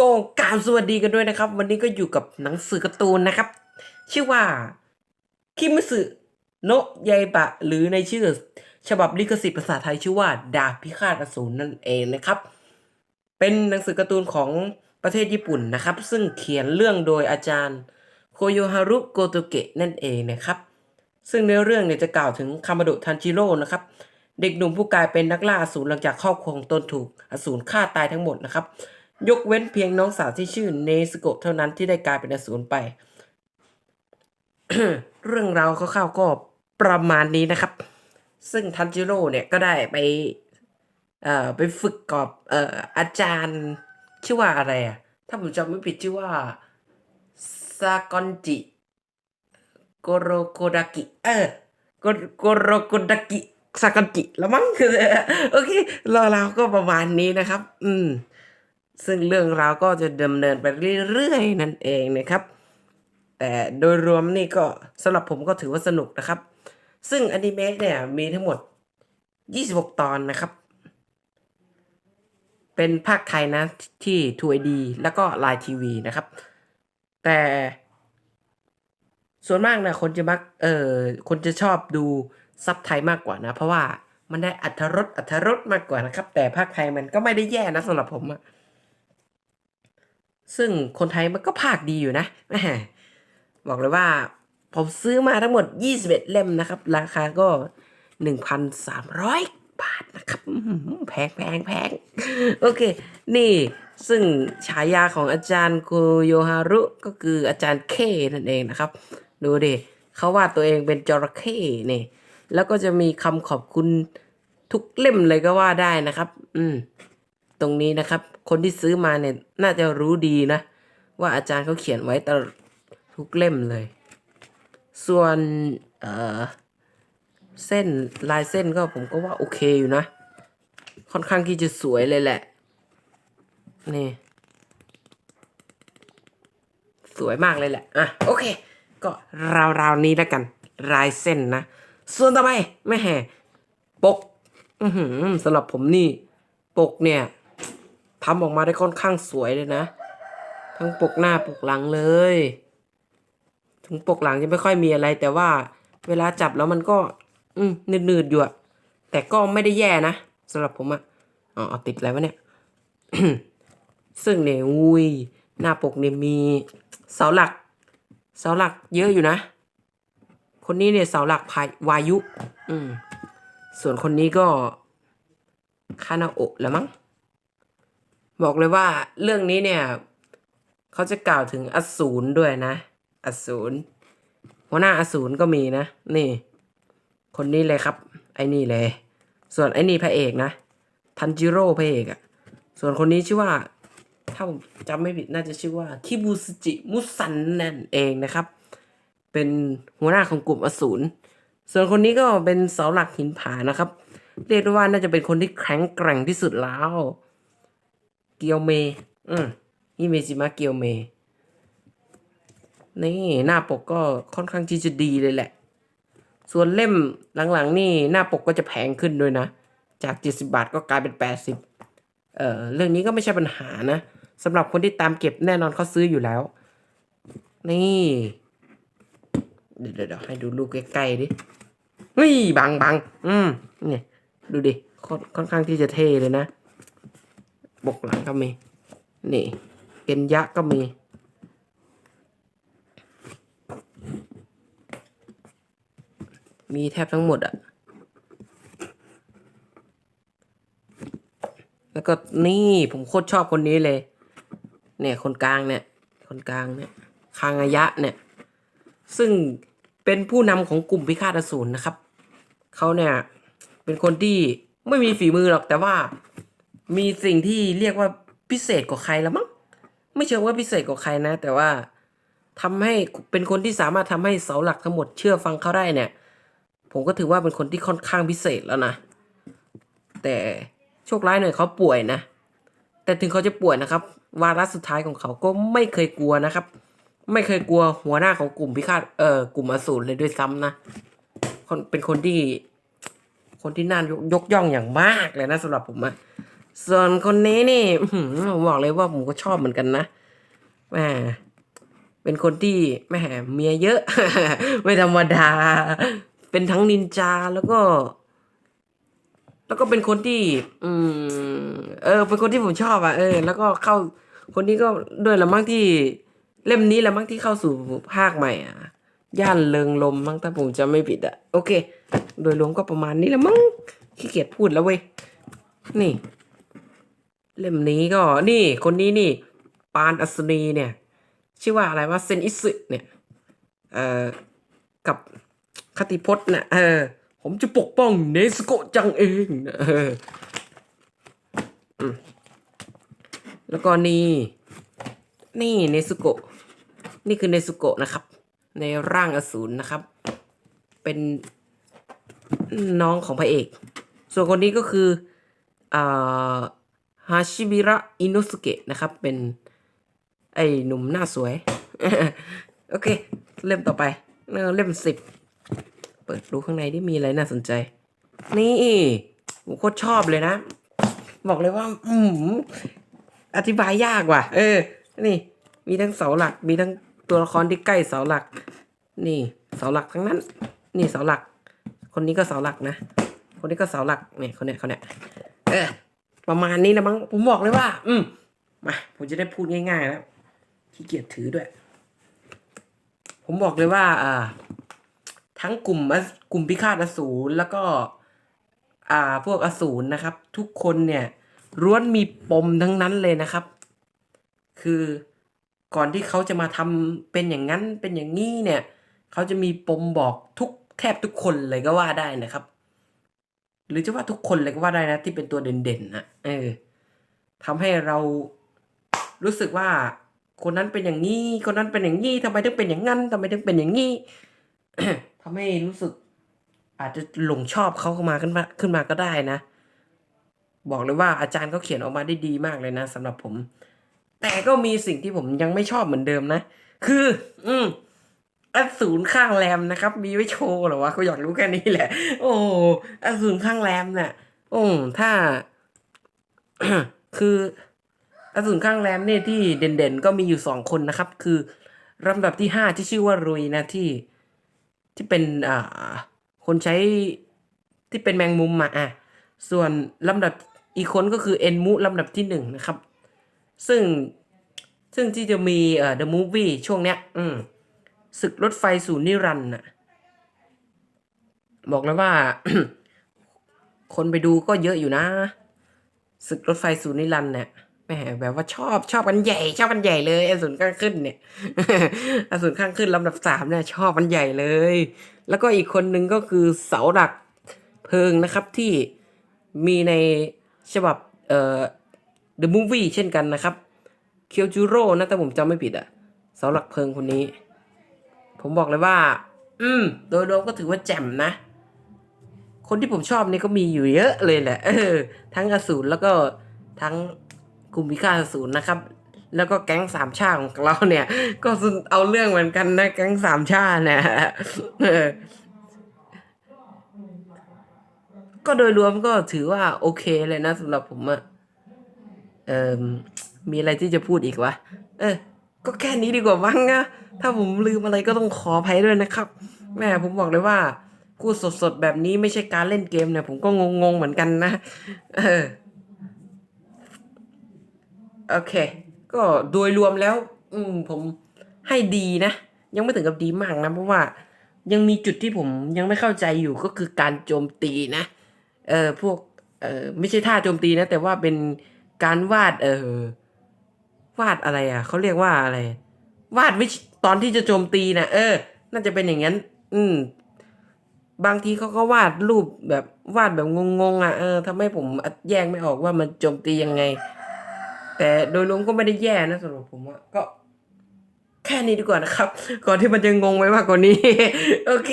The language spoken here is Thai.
ก็กราบสวัสดีกันด้วยนะครับ วันนี้ก็อยู่กับหนังสือการ์ตูนนะครับ ชื่อว่าคิมิสึโนะยายบะ หรือในชื่อ ฉบับลิขสิทธิ์ภาษาไทยชื่อว่า ดาบพิฆาตอสูรนั่นเองนะครับ เป็นหนังสือการ์ตูนของประเทศญี่ปุ่นนะครับ ซึ่งเขียนเรื่องโดยอาจารย์โคโยฮารุโกโตเกะนั่นเองนะครับ ซึ่งในเรื่องเนี่ยจะกล่าวถึงคามาโดทันจิโร่นะครับเด็กหนุ่มผู้กลายเป็นนักล่าอสูรหลังจากครอบครองตนถูกอสูรฆ่าตายทั้งหมดนะครับ ยกเว้นเพียงน้องสาวที่ชื่อเนสโกะเท่านั้นที่ได้กลายเป็นอสูรไป เรื่องราวคร่าวๆก็ประมาณนี้นะครับ ซึ่งทันจิโร่เนี่ยก็ได้ไปเอ่อไปฝึกกับเอ่ออาจารย์ชื่อว่าอะไรอะ ถ้าผมจำไม่ผิดชื่อว่าซากอนจิโกโรโกดากิ เออโกโกโรโกดากิซากอนจิแล้วมั้งคือโอเคเราเราก็ประมาณนี้นะครับ อืม ซึ่งเรื่องราวก็จะดำเนินไปเรื่อยๆนั่นเองนะครับ แต่โดยรวมนี่ก็สำหรับผมก็ถือว่าสนุกนะครับ ซึ่งอนิเมะเนี่ยมีทั้งหมด 26 ตอนนะครับ เป็นภาคไทยนะที่ทูไอดีแล้วก็ไลน์ทีวีนะครับ แต่ส่วนมากนะคนจะมักเออคนจะชอบดูซับไทยมากกว่านะ เพราะว่ามันได้อัธรสอัธรสมากกว่านะครับ แต่ภาคไทยมันก็ไม่ได้แย่นะสำหรับผมอะ ซึ่งคนไทยมันก็ภาคดีอยู่นะแหมบอกเลยว่า ผมซื้อมาทั้งหมด 21 เล่มนะครับ ราคาก็ 1,300 บาทนะครับแพงแพงแพงโอเค นี่ซึ่งฉายาของอาจารย์โกโยฮารุก็คืออาจารย์เคนั่นเองนะครับ ดูดิเขาว่าตัวเองเป็นจระเข้นี่ แล้วก็จะมีคำขอบคุณทุกเล่มเลยก็ว่าได้นะครับ อืม ตรงนี้นะครับ คนที่ซื้อมาเนี่ยน่าจะรู้ดีนะ ว่าอาจารย์เขาเขียนไว้ตลอดทุกเล่มเลย ส่วนเออเส้นลายเส้นก็ผมก็ว่าโอเคอยู่นะ ค่อนข้างที่จะสวยเลยแหละ นี่ สวยมากเลยแหละ อะ โอเค ก็ราวๆนี้แล้วกัน ลายเส้นนะ ส่วนต่อไปไม่แห่ปก อืสำหรับผมนี่ ปกเนี่ย ทำออกมาได้ค่อนข้างสวยเลยนะ ทั้งปกหน้าปกหลังเลย ถึงปกหลังจะไม่ค่อยมีอะไร แต่ว่าเวลาจับแล้วมันก็ อืมหนืดๆอยู่อะแต่ก็ไม่ได้แย่นะสำหรับผมอะอ๋อเอาติดอะไรวะเนี่ย ซึ่งเนี่ยอุ้ยหน้าปกเนี่ยมีเสาหลัก เสาหลักเยอะอยู่นะ คนนี้เนี่ยเสาหลักพายวายุ อืม ส่วนคนนี้ก็คานาโอะแล้วมั้ง บอกเลยว่าเรื่องนี้เนี่ย เขาจะกล่าวถึงอสูรด้วยนะ อสูรหัวหน้าอสูรก็มีนะ นี่ คนนี้เลยครับ ไอ้นี่เลย ส่วนไอ้นี่พระเอกนะทันจิโร่พระเอกอะส่วนคนนี้ชื่อว่า ถ้าผมจำไม่ผิดน่าจะชื่อว่าคิบูสจิมุสันนั่นเองนะครับ เป็นหัวหน้าของกลุ่มอสูรส่วนคนนี้ก็เป็นเสาหลักหินผานะครับ เรียกได้ว่าน่าจะเป็นคนที่แข็งแกร่งที่สุดแล้ว เกียวเม อืมฮิเมจิมะเกียวเม นี่หน้าปกก็ค่อนข้างที่จะดีเลยแหละ ส่วนเล่มหลังๆ นี่หน้าปกก็จะแพงขึ้นด้วยนะ จาก 70 บาทก็กลายเป็น 80 เอ่อ เรื่องนี้ก็ไม่ใช่ปัญหานะสำหรับคนที่ตามเก็บแน่นอนเขาซื้ออยู่แล้ว นี่ เดี๋ยวเดี๋ยวให้ดูรูปใกล้ๆดิเฮ้ยบังบังอืมเนี่ย ดูดิค่อนค่อนข้างที่จะเท่เลยนะ บกหลังก็มี นี่ เกนยะก็มี มีแทบทั้งหมดอะแล้วก็นี่ผมโคตรชอบคนนี้เลย เนี่ยคนกลางเนี่ย คนกลางเนี่ย คางายะเนี่ย ซึ่งเป็นผู้นำของกลุ่มพิฆาตอสูรนะครับ เขาเนี่ย เป็นคนที่ไม่มีฝีมือหรอกแต่ว่า มีสิ่งที่เรียกว่าพิเศษกว่าใครแล้วมั้งไม่เชิงว่าพิเศษกว่าใครนะ แต่ว่าทำให้เป็นคนที่สามารถทำให้เสาหลักทั้งหมดเชื่อฟังเขาได้เนี่ย ผมก็ถือว่าเป็นคนที่ค่อนข้างพิเศษแล้วนะ แต่โชคร้ายหน่อยเขาป่วยนะ แต่ถึงเขาจะป่วยนะครับ วาระสุดท้ายของเขาก็ไม่เคยกลัวนะครับ ไม่เคยกลัวหัวหน้าของกลุ่มพิฆาตเอ่อกลุ่มอสูรเลยด้วยซ้ำนะคนเป็นคนที่ คนที่น่ายกยกย่องอย่างมากเลยนะสำหรับผมอะ ส่วนคนนี้นี่ผมบอกเลยว่าผมก็ชอบเหมือนกันนะแหมเป็นคนที่แหมเมียเยอะ ไม่ธรรมดา เป็นทั้งนินจาแล้วก็ แล้วก็เป็นคนที่ อืม เออ เป็นคนที่ผมชอบอะเออ แล้วก็เข้าคนนี้ก็ด้วยละมั้งที่ เล่มนี้ละมั้งที่เข้าสู่ภาคใหม่อะย่านเริงลมมั้งถ้าผมจะไม่ผิดอะโอเค โดยรวมก็ประมาณนี้ละมั้งขี้เกียจพูดแล้วเว้ยนี่ เล่มนี้ก็นี่คนนี้นี่ ปานอัศนีเนี่ย ชื่อว่าอะไรว่าเซนอิสึเนี่ย เอ่อ กับคติพจน์น่ะเออ ผมจะปกป้องเนสโกจังเองเออแล้วก็นี่ นี่เนสโกะนี่คือเนสโกะนะครับ ในร่างอสูรนะครับ เป็นน้องของพระเอก ส่วนคนนี้ก็คืออ่า ฮาชิบิระอินุสเกะนะครับ เป็น ไอ้หนุ่มหน้าสวย โอเค เล่มต่อไปเล่มสิบ เปิดดูข้างในที่มีอะไรน่าสนใจ นี่ผมโคตรชอบเลยนะ บอกเลยว่า อืมอธิบายยากว่ะ เออ นี่ มีทั้งเสาหลัก มีทั้งตัวละครที่ใกล้เสาหลัก นี่ เสาหลักทั้งนั้น นี่เสาหลัก คนนี้ก็เสาหลักนะ คนนี้ก็เสาหลักเนี่ยคนเนี้ยคนเนี้ยเออ ประมาณนี้นะมั้งผมบอกเลยว่า อืมมาผมจะได้พูดง่ายๆแล้วขี้เกียจถือด้วย ผมบอกเลยว่า อ่า ทั้งกลุ่มอสกลุ่มพิฆาตอสูรแล้วก็ อ่า พวกอสูรนะครับ ทุกคนเนี่ยล้วนมีปมทั้งนั้นเลยนะครับ คือก่อนที่เขาจะมาทำเป็นอย่างนั้นเป็นอย่างนี้เนี่ย เขาจะมีปมบอกทุกแทบทุกคนเลยก็ว่าได้นะครับ หรือจะว่าทุกคนเลยก็ว่าได้นะ ที่เป็นตัวเด่นๆนะเออทำให้เรารู้สึกว่าคนนั้นเป็นอย่างนี้ คนนั้นเป็นอย่างนี้ทำไมถึงเป็นอย่างนั้นทำไมถึงเป็นอย่างนี้ทำให้รู้สึก อาจจะหลงชอบเขาเข้ามาขึ้นมาขึ้นมาก็ได้นะ บอกเลยว่าอาจารย์เขาเขียนออกมาได้ดีมากเลยนะสำหรับผม แต่ก็มีสิ่งที่ผมยังไม่ชอบเหมือนเดิมนะ คือ อืม อสูรข้างแรมนะครับ มีไว้โชว์เหรอวะก็อยากรู้แค่นี้แหละ โอ้อสูรข้างแรมเนี่ยโอ้ถ้า คืออสูรข้างแรมเนี่ยที่เด่นๆ ก็มีอยู่สองคนนะครับ คือลำดับที่ห้าที่ชื่อว่ารุยนะที่ ที่เป็นอ่าคนใช้ที่เป็นแมงมุมมาอะส่วนลำดับอีกคนก็คือเอ็นมุลำดับที่หนึ่งนะครับ ซึ่งซึ่งที่จะมีเอ่อ The Movie ช่วงเนี้ย อืม ศึกรถไฟสู่นิรันดร์น่ะบอกเลยว่า คนไปดูก็เยอะอยู่นะ ศึกรถไฟสู่นิรันดร์เนี่ยแหมแบบว่าชอบชอบกันใหญ่ชอบกันใหญ่เลยอสูรข้างขึ้นเนี่ยอสูรข้างขึ้นลำดับสามเนี่ยชอบกันใหญ่เลย แล้วก็อีกคนนึงก็คือเสาหลักเพลิงนะครับที่มีในฉบับเอ่อ The Movie เช่นกันนะครับ เคียวจูโร่นะแต่ผมจำไม่ผิดอะเสาหลักเพลิงคนนี้ ผมบอกเลยว่า อืม โดยรวมก็ถือว่าแจ่มนะ คนที่ผมชอบนี่ก็มีอยู่เยอะเลยแหละเออทั้งอสูรแล้วก็ทั้งกลุ่มพิฆาตอสูรนะครับ แล้วก็แก๊งสามชาติของเราเนี่ย ก็เอาเรื่องเหมือนกันนะ แก๊งสามชาติเนี่ยก็โดยรวมก็ถือว่าโอเคเลยนะสำหรับผมอะเอ่มมีอะไรที่จะพูดอีกวะ เออ ก็แค่นี้ดีกว่ามั้งนะถ้าผมลืมอะไรก็ต้องขออภัยด้วยนะครับ แม่ผมบอกเลยว่าพูดสดๆแบบนี้ไม่ใช่การเล่นเกมเนี่ย ผมก็งงๆเหมือนกันนะเออโอเค ก็โดยรวมแล้ว อืม ผมให้ดีนะ ยังไม่ถึงกับดีมากนะ เพราะว่ายังมีจุดที่ผมยังไม่เข้าใจอยู่ก็คือการโจมตีนะ เออพวก เออไม่ใช่ท่าโจมตีนะ แต่ว่าเป็นการวาด เออ วาดอะไรอะเขาเรียกว่าอะไร วาดวิชตอนที่จะโจมตีนะเออ น่าจะเป็นอย่างนั้น อืม บางทีเขาก็วาดรูปแบบวาดแบบงงๆอะเออทำให้ผมแยกไม่ออกว่ามันโจมตียังไง แต่โดยรวมก็ไม่ได้แย่นะสำหรับผมอะก็แค่นี้ดีกว่านะครับ ก่อนที่มันจะงงไปมากกว่านี้ โอเค